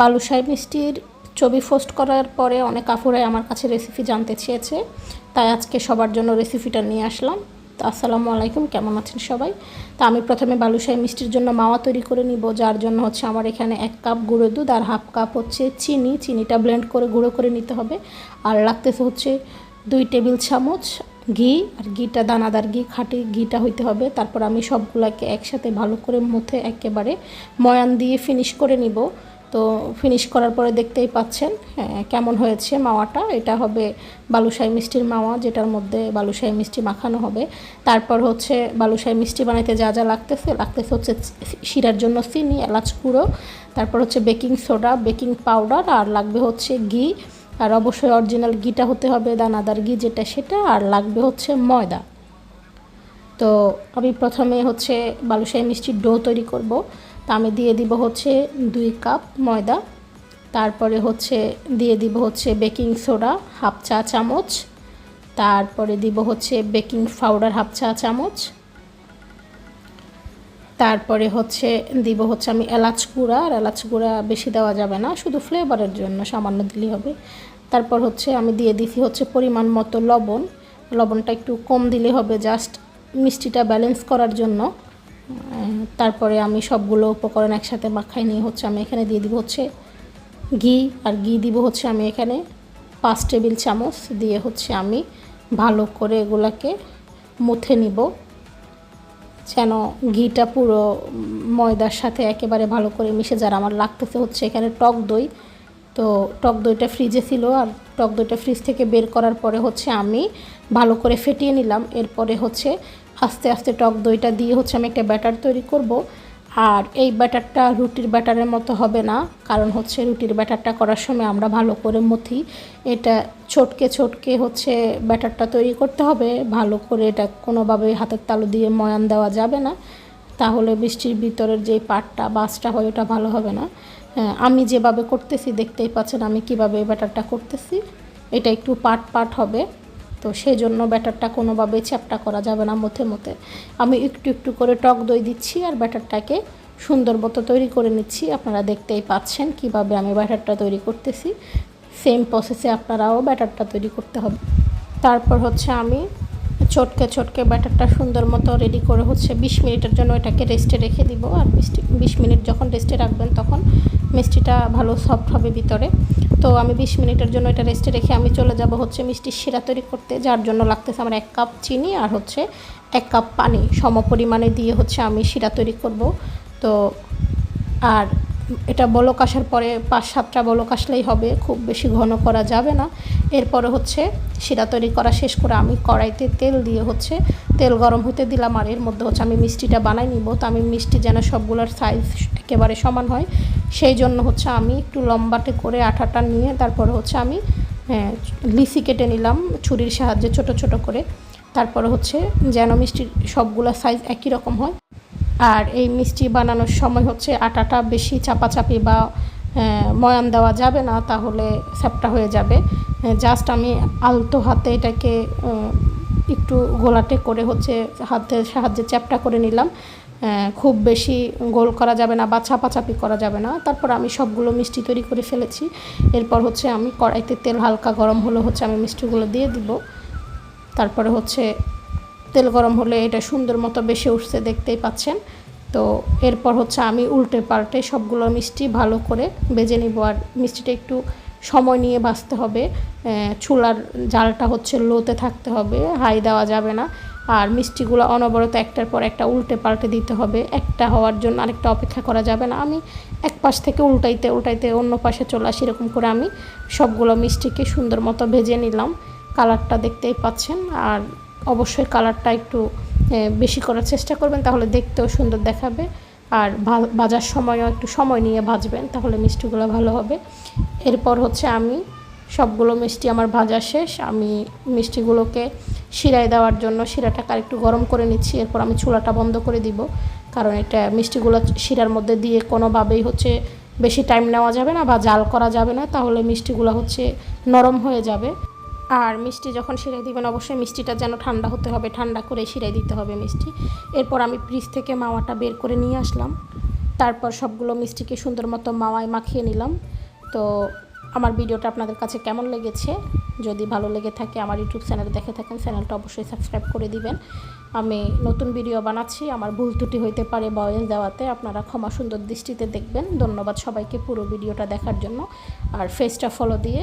বালুশাই মিষ্টির ছবি পোস্ট করার পরে অনেক কাপুরাই আমার কাছে রেসিপি জানতে চেয়েছে। তাই আজকে সবার জন্য রেসিপিটা নিয়ে আসলাম। তো আসসালামু আলাইকুম, কেমন আছেন সবাই? তা আমি প্রথমে বালুশাই মিষ্টির জন্য মাওয়া তৈরি করে নিব, যার জন্য হচ্ছে আমার এখানে এক কাপ গুঁড়ো দুধ আর হাফ কাপ হচ্ছে চিনি। চিনিটা ব্লেন্ড করে গুঁড়ো করে নিতে হবে। আর লাগতেছে হচ্ছে দুই টেবিল চামচ ঘি, আর ঘিটা দানাদার ঘি, খাঁটি ঘিটা হইতে হবে। তারপর আমি সবগুলাকে একসাথে ভালো করে মুথে একেবারে ময়ান দিয়ে ফিনিশ করে নিব। তো ফিনিশ করার পরে দেখতেই পাচ্ছেন হ্যাঁ, কেমন হয়েছে মাওয়াটা। এটা হবে বালুশাই মিষ্টির মাওয়া যেটার মধ্যে বালুশাই মিষ্টি মাখানো হবে। তারপর হচ্ছে বালুশাই মিষ্টি বানাইতে যা যা লাগতেছে লাগতেছে হচ্ছে শিরার জন্য চিনি এলাচ গুঁড়ো তারপর হচ্ছে বেকিং সোডা বেকিং পাউডার আর লাগবে হচ্ছে ঘি। আর অবশ্যই অরিজিনাল ঘিটা হতে হবে দানাদার ঘি যেটা সেটা আর লাগবে হচ্ছে ময়দা। তো আমি প্রথমে হচ্ছে বালুশাহী মিষ্টির ডো তৈরি করব। তা আমি দিয়ে দিব হচ্ছে দুই কাপ ময়দা। তারপরে হচ্ছে দিয়ে দিব হচ্ছে বেকিং সোডা হাফ চা চামচ। তারপরে দিব হচ্ছে বেকিং পাউডার হাফ চা চামচ। তারপরে হচ্ছে দিব হচ্ছে আমি এলাচ গুঁড়া। আর এলাচ গুঁড়া বেশি দেওয়া যাবে না, শুধু ফ্লেভারের জন্য, সামান্য দিলেই হবে। তারপর হচ্ছে আমি দিয়ে দিছি হচ্ছে পরিমাণ মতো লবণ। লবণটা একটু কম দিলে হবে জাস্ট মিষ্টিটা ব্যালেন্স করার জন্য। তারপরে আমি সবগুলো উপকরণ একসাথে মাখাই নিয়ে হচ্ছে আমি এখানে দিয়ে দিব হচ্ছে ঘি, আর ঘি দিব হচ্ছে আমি এখানে পাঁচ টেবিল চামচ দিয়ে হচ্ছে আমি ভালো করে এগুলাকে মুথে নিব। যেন ঘিটা পুরো ময়দার সাথে একেবারে ভালো করে মিশে যার আমার লাগতেছে হচ্ছে এখানে টক দই। তো টক দইটা ফ্রিজে ছিল, আর টক দইটা ফ্রিজ থেকে বের করার পরে হচ্ছে আমি ভালো করে ফেটিয়ে নিলাম। এরপরে হচ্ছে আস্তে আস্তে টক দইটা দিয়ে হচ্ছে আমি একটা ব্যাটার তৈরি করব। আর এই ব্যাটারটা রুটির ব্যাটারের মতো হবে না কারণ হচ্ছে রুটির ব্যাটারটা করার সময় আমরা ভালো করে মথি। এটা ছোটকে ছোটকে হচ্ছে ব্যাটারটা তৈরি করতে হবে ভালো করে এটা কোনোভাবে হাতের তালু দিয়ে ময়ান দেওয়া যাবে না। তাহলে বৃষ্টির ভিতরের যে পাটটা বাসটা হয় ওটা ভালো হবে না। হ্যাঁ, আমি যেভাবে করতেছি দেখতেই পাচ্ছেন আমি কীভাবে ব্যাটারটা করতেছি। এটা একটু পাট পাট হবে। তো সেই জন্য ব্যাটারটা কোনোভাবে চ্যাপটা করা যাবে না মধ্যে মধ্যে। আমি একটু একটু করে টক দই দিচ্ছি আর ব্যাটারটাকে সুন্দর মতো তৈরি করে নিচ্ছি। আপনারা দেখতেই পাচ্ছেন কীভাবে আমি ব্যাটারটা তৈরি করতেছি। সেম প্রসেসে আপনারাও ব্যাটারটা তৈরি করতে হবে। তারপর হচ্ছে আমি চটকে চটকে ব্যাটারটা সুন্দর মতো রেডি করে হচ্ছে বিশ মিনিটের জন্য এটাকে রেস্টে রেখে দিব। আর বিশ মিনিট যখন রেস্টে রাখবেন তখন মিষ্টিটা ভালো সফট হবে ভিতরে। তো আমি বিশ মিনিটের জন্য এটা রেস্টে রেখে আমি চলে যাব হচ্ছে মিষ্টির শিরা তৈরি করতে, যার জন্য লাগতেছে আমার এক কাপ চিনি আর হচ্ছে এক কাপ পানি। সম পরিমাণে দিয়ে হচ্ছে আমি শিরা তৈরি করব। তো আর এটা বলক আসার পরে পাঁচ সাতটা বলক আসলেই হবে খুব বেশি ঘন করা যাবে না। এরপরে হচ্ছে শিরা তৈরি করা শেষ করে আমি কড়াইতে তেল দিয়ে হচ্ছে তেল গরম হতে দিলাম আর এর মধ্যে হচ্ছে আমি মিষ্টিটা বানাই নিব। তো আমি মিষ্টি যেন সবগুলোর সাইজ একেবারে সমান হয় সেই জন্য হচ্ছে আমি একটু লম্বাটে করে আঠাটা নিয়ে তারপরে হচ্ছে আমি হ্যাঁ, লিসি কেটে নিলাম ছুরির সাহায্যে ছোট ছোট করে। তারপরে হচ্ছে যেন মিষ্টির সবগুলো সাইজ একই রকম হয়। আর এই মিষ্টি বানানোর সময় হচ্ছে আটাটা বেশি চাপাচাপি বা ময়ান দেওয়া যাবে না, তাহলে স্যাপটা হয়ে যাবে। জাস্ট আমি আলতো হাতে এটাকে একটু গোলাটে করে হচ্ছে হাতের সাহায্যে চ্যাপটা করে নিলাম। খুব বেশি গোল করা যাবে না বা চাপাচাপি করা যাবে না। তারপর আমি সবগুলো মিষ্টি তৈরি করে ফেলেছি। এরপর হচ্ছে আমি কড়াইতে তেল হালকা গরম হলে হচ্ছে আমি মিষ্টিগুলো দিয়ে দিব। তারপরে হচ্ছে তেল গরম হলে এটা সুন্দর মতো বেশি উঠছে, দেখতেই পাচ্ছেন। তো এরপর হচ্ছে আমি উল্টে পাল্টে সবগুলো মিষ্টি ভালো করে বেজে নিব আর মিষ্টিটা একটু সময় নিয়ে বাঁচতে হবে। চুলার জালটা হচ্ছে লোতে থাকতে হবে, হাই দেওয়া যাবে না। আর মিষ্টিগুলো অনবরত একটার পর একটা উল্টে পাল্টে দিতে হবে। একটা হওয়ার জন্য আরেকটা অপেক্ষা করা যাবে না। আমি এক পাশ থেকে উল্টাইতে উল্টাইতে অন্য পাশে চলে আসি এরকম করে আমি সবগুলো মিষ্টিকে সুন্দর মতো ভেজে নিলাম। কালারটা দেখতেই পাচ্ছেন। আর অবশ্যই কালারটা একটু বেশি করার চেষ্টা করবেন, তাহলে দেখতেও সুন্দর দেখাবে। আর ভাজার সময়ও একটু সময় নিয়ে ভাজবেন, তাহলে মিষ্টিগুলো ভালো হবে। এরপর হচ্ছে আমি সবগুলো মিষ্টি আমার ভাজা শেষ। আমি মিষ্টিগুলোকে শিরায় দেওয়ার জন্য শিরাটাকে আর একটু গরম করে নিচ্ছি। এরপর আমি চুলাটা বন্ধ করে দিব। কারণ এটা মিষ্টিগুলো শিরার মধ্যে দিয়ে কোনোভাবেই হচ্ছে বেশি টাইম নেওয়া যাবে না বা জাল করা যাবে না। তাহলে মিষ্টিগুলো হচ্ছে নরম হয়ে যাবে। আর মিষ্টি যখন শিরাই দিবেন, অবশ্যই মিষ্টিটা যেন ঠান্ডা হতে হবে, ঠান্ডা করে শিরাই দিতে হবে মিষ্টি। এরপর আমি ফ্রিজ থেকে মাওয়াটা বের করে নিয়ে আসলাম। তারপর সবগুলো মিষ্টিকে সুন্দর মতো মাওয়ায় মাখিয়ে নিলাম। তো আমার ভিডিওটা আপনাদের কাছে কেমন লেগেছে? যদি ভালো লেগে থাকে, আমার ইউটিউব চ্যানেল দেখে থাকেন, চ্যানেলটা অবশ্যই সাবস্ক্রাইব করে দিবেন। আমি নতুন ভিডিও বানাচ্ছি, আমার ভুল ত্রুটি হইতে পারে বয়স দেওয়াতে, আপনারা ক্ষমা সুন্দর দৃষ্টিতে দেখবেন। ধন্যবাদ সবাইকে পুরো ভিডিওটা দেখার জন্য। আর ফেসটা ফলো দিয়ে